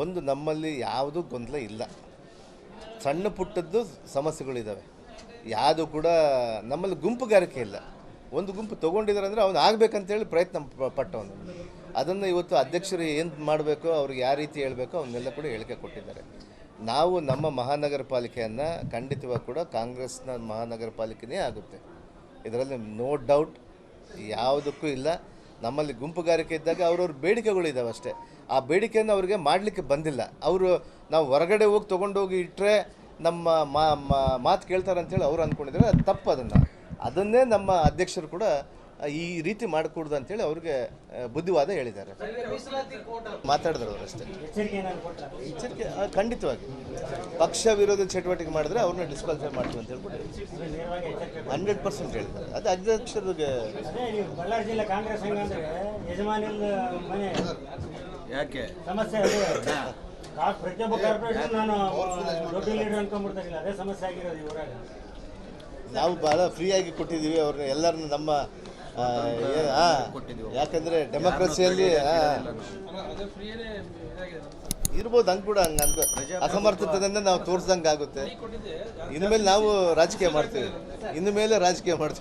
ಒಂದು ನಮ್ಮಲ್ಲಿ ಯಾವುದೂ ಗೊಂದಲ ಇಲ್ಲ. ಸಣ್ಣ ಪುಟ್ಟದ್ದು ಸಮಸ್ಯೆಗಳಿದ್ದಾವೆ ಯಾವುದು ಕೂಡ ನಮ್ಮಲ್ಲಿ ಗುಂಪುಗಾರಿಕೆ ಇಲ್ಲ. ಒಂದು ಗುಂಪು ತೊಗೊಂಡಿದ್ದಾರೆ ಅಂದರೆ ಅವನು ಆಗಬೇಕಂತೇಳಿ ಪ್ರಯತ್ನ ಪಟ್ಟವನು. ಅದನ್ನು ಇವತ್ತು ಅಧ್ಯಕ್ಷರು ಏನು ಮಾಡಬೇಕು, ಅವ್ರಿಗೆ ಯಾವ ರೀತಿ ಹೇಳಬೇಕು ಅವನ್ನೆಲ್ಲ ಕೂಡ ಹೇಳಿಕೆ ಕೊಟ್ಟಿದ್ದಾರೆ. ನಾವು ನಮ್ಮ ಮಹಾನಗರ ಪಾಲಿಕೆಯನ್ನು ಖಂಡಿತವಾಗಿ ಕೂಡ ಕಾಂಗ್ರೆಸ್ನ ಮಹಾನಗರ ಪಾಲಿಕೆನೇ ಆಗುತ್ತೆ. ಇದರಲ್ಲಿ ನೋ ಡೌಟ್ ಯಾವುದಕ್ಕೂ ಇಲ್ಲ. ನಮ್ಮಲ್ಲಿ ಗುಂಪುಗಾರಿಕೆ ಇದ್ದಾಗ ಅವ್ರವ್ರ ಬೇಡಿಕೆಗಳಿದ್ದಾವೆ ಅಷ್ಟೇ. ಆ ಬೇಡಿಕೆಯನ್ನು ಅವ್ರಿಗೆ ಮಾಡಲಿಕ್ಕೆ ಬಂದಿಲ್ಲ. ಅವರು ನಾವು ಹೊರಗಡೆ ಹೋಗಿ ತೊಗೊಂಡೋಗಿ ಇಟ್ಟರೆ ನಮ್ಮ ಮಾತು ಕೇಳ್ತಾರೆ ಅಂತೇಳಿ ಅವ್ರು ಅಂದ್ಕೊಂಡಿದ್ದಾರೆ ಅದು ತಪ್ಪು ಅದನ್ನು. ಅದನ್ನೇ ನಮ್ಮ ಅಧ್ಯಕ್ಷರು ಕೂಡ ಈ ರೀತಿ ಮಾಡಿಕೊಡ್ದು ಅಂತೇಳಿ ಅವ್ರಿಗೆ ಬುದ್ಧಿವಾದ ಹೇಳಿದ್ದಾರೆ. ಮಾತಾಡಿದ್ರು ಅವರಷ್ಟೇ ಎಚ್ಚರಿಕೆ ಖಂಡಿತವಾಗಿ. ಪಕ್ಷ ವಿರೋಧಿ ಚಟುವಟಿಕೆ ಮಾಡಿದ್ರೆ ಅವ್ರನ್ನ ಡಿಸ್ಕ್ವಾಲಿಫೈ ಮಾಡ್ತೀವಿ ಅಂತ ಹೇಳ್ಬಿಟ್ಟು ಹಂಡ್ರೆಡ್ ಪರ್ಸೆಂಟ್ ಹೇಳ್ತಾರೆ. ಅದು ಅಧ್ಯಕ್ಷರಿಗೆ ಬಳ್ಳಾರಿ ಜಿಲ್ಲೆ ಕಾಂಗ್ರೆಸ್ ಯಾಕೆ? ಸಮಸ್ಯೆ ಪ್ರತಿಯೊಬ್ಬ ಕಾರ್ಪೊರೇಷನ್ ನಾನು ದೊಡ್ಡ ಲೀಡರ್ ಅನ್ಕೊಂಡ್ಬಿಡ್ತಾರಿಲ್ಲ ಅದೇ ಸಮಸ್ಯೆ ಆಗಿರೋದು ಈ ಊರಾಗ. ನಾವು ಭಾಳ ಫ್ರೀಯಾಗಿ ಕೊಟ್ಟಿದ್ದೀವಿ ಅವ್ರನ್ನ ಎಲ್ಲರನ್ನು ನಮ್ಮ ಯಾಕಂದ್ರೆ ಡೆಮೋಕ್ರಸಿಯಲ್ಲಿ ಇರ್ಬೋದು ಹಂಗೆ ಕೂಡ ಹಂಗೆ ಅನ್ಕೋ ಅಸಮರ್ಥತೆಯಿಂದ ನಾವು ತೋರ್ಸ್ದಂಗೆ ಆಗುತ್ತೆ ಇನ್ಮೇಲೆ ನಾವು ರಾಜಕೀಯ ಮಾಡ್ತೀವಿ. ಇನ್ನು ಮೇಲೆ ರಾಜಕೀಯ ಮಾಡ್ತೀವಿ.